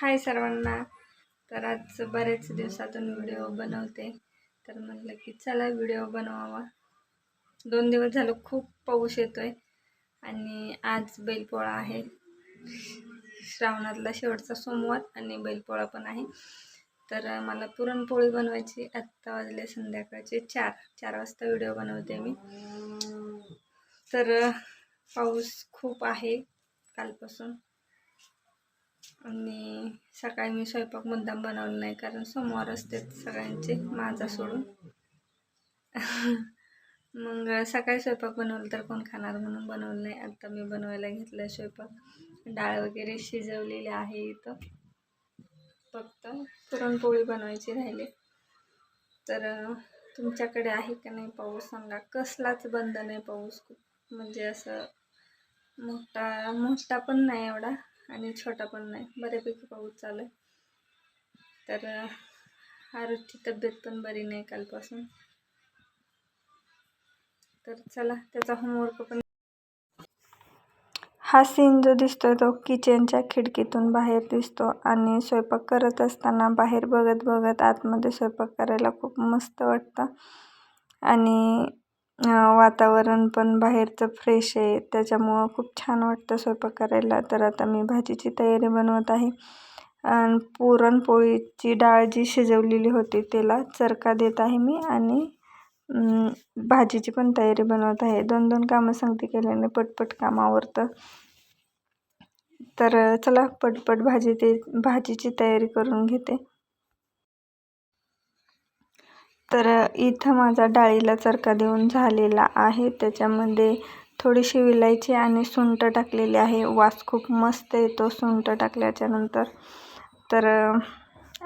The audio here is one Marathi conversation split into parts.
हाय सर्वांना. तर आज बरेच दिवसातून व्हिडिओ बनवते. तर म्हटलं की चला व्हिडिओ बनवावा. दोन दिवस झालं खूप पाऊस येतो आहे आणि आज बैलपोळा आहे. श्रावणातला शेवटचा सोमवार आणि बैलपोळा पण आहे. तर मला पुरणपोळी बनवायची आत्ता वाजले संध्याकाळचे चार. चार वाजता व्हिडिओ बनवते मी. तर पाऊस खूप आहे कालपासून. आणि सकाळी मी स्वयंपाक मुद्दाम बनवला नाही कारण सोमवार असते सगळ्यांचे माझा सोडून. मग सकाळी स्वयंपाक बनवलं तर कोण खाणार म्हणून बनवलं नाही. आता मी बनवायला घेतलं स्वयंपाक. डाळ वगैरे शिजवलेली आहे इथं. फक्त पुरणपोळी बनवायची राहिली. तर तुमच्याकडे आहे का नाही पाऊस? सांगा. कसलाच बंद नाही पाऊस खूप. म्हणजे असं मोठा मोठा पण नाही एवढा. आणि छोटा पण नाही. बऱ्यापैकी पाऊस चालू आहे. तर आरुची तब्येत पण बरी नाही कालपासून. तर चला त्याचा होमवर्क पण हा सीन जो दिसतोय तो किचनच्या खिडकीतून बाहेर दिसतो आणि स्वयंपाक करत असताना बाहेर बघत बघत आतमध्ये स्वयंपाक करायला खूप मस्त वाटतं. आणि वातावरण पण बाहेरचं फ्रेश आहे. त्याच्यामुळं खूप छान वाटतं स्वयंपाक करायला. तर आता मी भाजीची तयारी बनवत आहे. आणि पुरणपोळीची डाळ जी शिजवलेली होती त्याला चरका देत आहे मी आणि भाजीची पण तयारी बनवत आहे. दोन दोन कामं सांगते केल्याने पटपट काम आवरतं. तर चला पटपट भाजी ते भाजीची तयारी करून घेते. तर इथं माझा डाळीला चरका देऊन झालेला आहे. त्याच्यामध्ये थोडीशी विलायची आणि सुंठ टाकलेली आहे. वास खूप मस्त येतो सुंठ टाकल्याच्यानंतर तर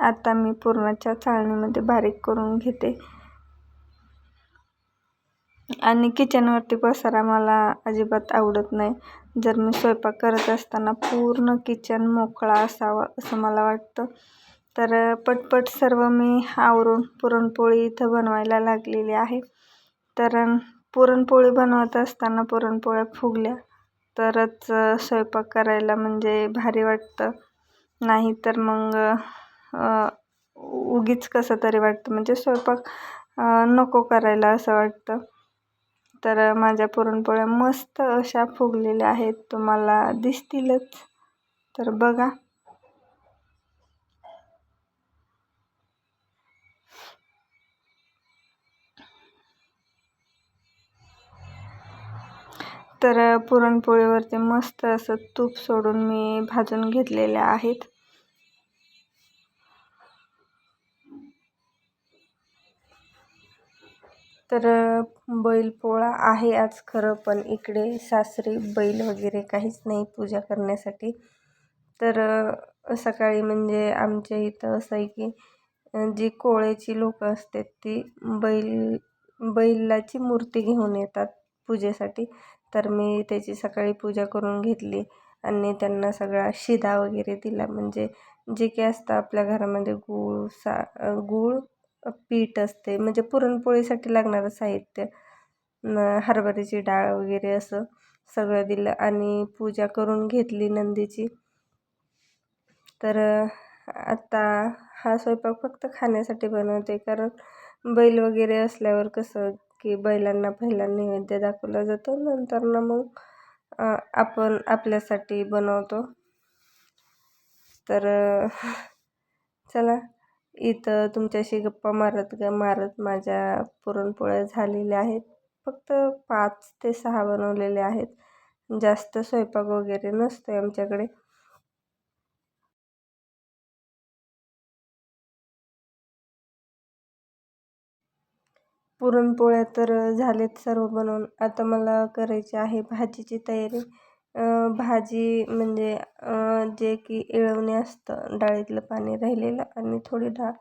आता मी पुरणाच्या चाळणीमध्ये बारीक करून घेते. आणि किचनवरती पसारा मला अजिबात आवडत नाही. जर मी स्वयंपाक करत असताना पूर्ण किचन मोकळा असावा असं मला वाटतं. तर पटपट सर्व मी आवरून पुरणपोळी इथं बनवायला लागलेली आहे. तर पुरणपोळी बनवत असताना पुरणपोळ्या फुगल्या. तरच स्वयंपाक करायला म्हणजे भारी वाटतं. नाही तर मग उगीच कसं तरी वाटतं. म्हणजे स्वयंपाक नको करायला असं वाटतं. तर माझ्या पुरणपोळ्या मस्त अशा फुगलेल्या आहेत. तुम्हाला दिसतीलच. तर बघा. तर पुरणपोळीवरती मस्त असं तूप सोडून मी भाजून घेतलेल्या आहेत. तर बैलपोळा आहे आज खरं पण इकडे सासरी बैल वगैरे काहीच नाही पूजा करण्यासाठी. तर सकाळी म्हणजे आमच्या इथं असं आहे की जी कोळेची लोकं असतात ती बैल बैलाची मूर्ती घेऊन येतात पूजेसाठी. तर मी त्याची सकाळी पूजा करून घेतली आणि त्यांना सगळा शिधा वगैरे दिला. म्हणजे जे काही असतं आपल्या घरामध्ये गूळ सा गूळ पीठ असते. म्हणजे पुरणपोळीसाठी लागणारं साहित्य हरभऱ्याची डाळ वगैरे असं सगळं दिलं आणि पूजा करून घेतली नंदीची. तर आता हा स्वयंपाक फक्त खाण्यासाठी बनवते. कारण बैल वगैरे असल्यावर कसं की बैलांना पहिला नैवेद्य दाखवला जातो. नंतर ना मग आपण आपल्यासाठी बनवतो. तर चला. इथं तुमच्याशी गप्पा मारत ग मारत माझ्या पुरणपोळ्या झालेल्या आहेत. फक्त पाच ते सहा बनवलेले आहेत. जास्त स्वयंपाक वगैरे नसतो आमच्याकडे. पुरणपोळ्या तर झालेत सर्व बनवून. आता मला करायची आहे भाजीची तयारी. भाजी म्हणजे जे की इळवणे असतं डाळीतलं पाणी राहिलेलं आणि थोडी डाळ.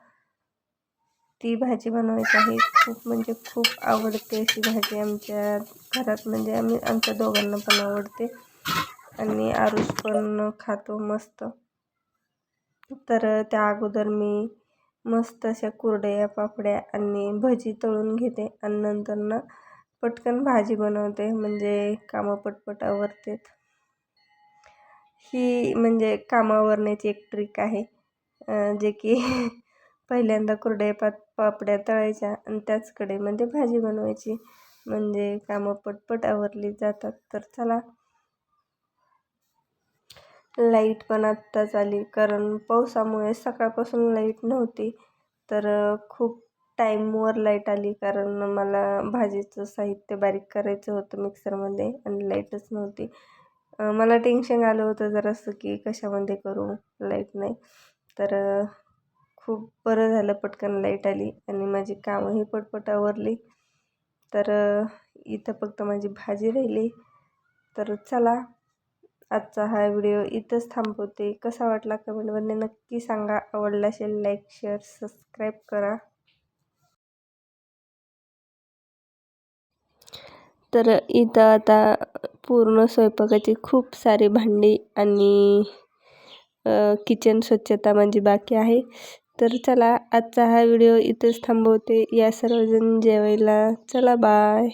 ती भाजी बनवायची आहे. खूप म्हणजे खूप आवडते अशी भाजी आमच्या घरात. म्हणजे आम्ही आमच्या दोघांना पण आवडते. आणि आरुष पण खातो मस्त. तर त्या अगोदर मी मस्त अशा कुरडया पापड्या आणि भजी तळून घेते आणि नंतर ना पटकन भाजी बनवते म्हणजे कामं पटपट आवरतेत. ही म्हणजे कामावरण्याची एक ट्रिक आहे जे की पहिल्यांदा कुरडया पात पापड्या तळायच्या आणि त्याचकडे म्हणजे भाजी बनवायची. म्हणजे कामं पटपट आवरली जातात. तर चला लाइट पण आत्ताच आली. कारण पावसामुळे सकाळपासून लाइट नव्हती. तर खूप टाईमवर लाइट आली. कारण मला भाजीचं साहित्य बारीक करायचं होतं मिक्सरमध्ये आणि लाईटच नव्हती. मला टेन्शन आलं होतं जरासं की कशामध्ये करू लाइट नाही. तर खूप बरं झालं पटकन लाइट आली आणि माझी कामंही पटपट आवरली. तर इथं फक्त माझी भाजी राहिली. तर चला आजचा हा व्हिडिओ इथंच थांबवते. कसा वाटला कमेंटमध्ये नक्की सांगा. आवडला असेल लाईक शेअर सबस्क्राईब करा. तर इथं आता पूर्ण स्वयंपाकाची खूप सारी भांडी आणि किचन स्वच्छता म्हणजे बाकी आहे. तर चला आजचा हा व्हिडिओ इथंच थांबवते. या सर्वजण जेवायला. चला बाय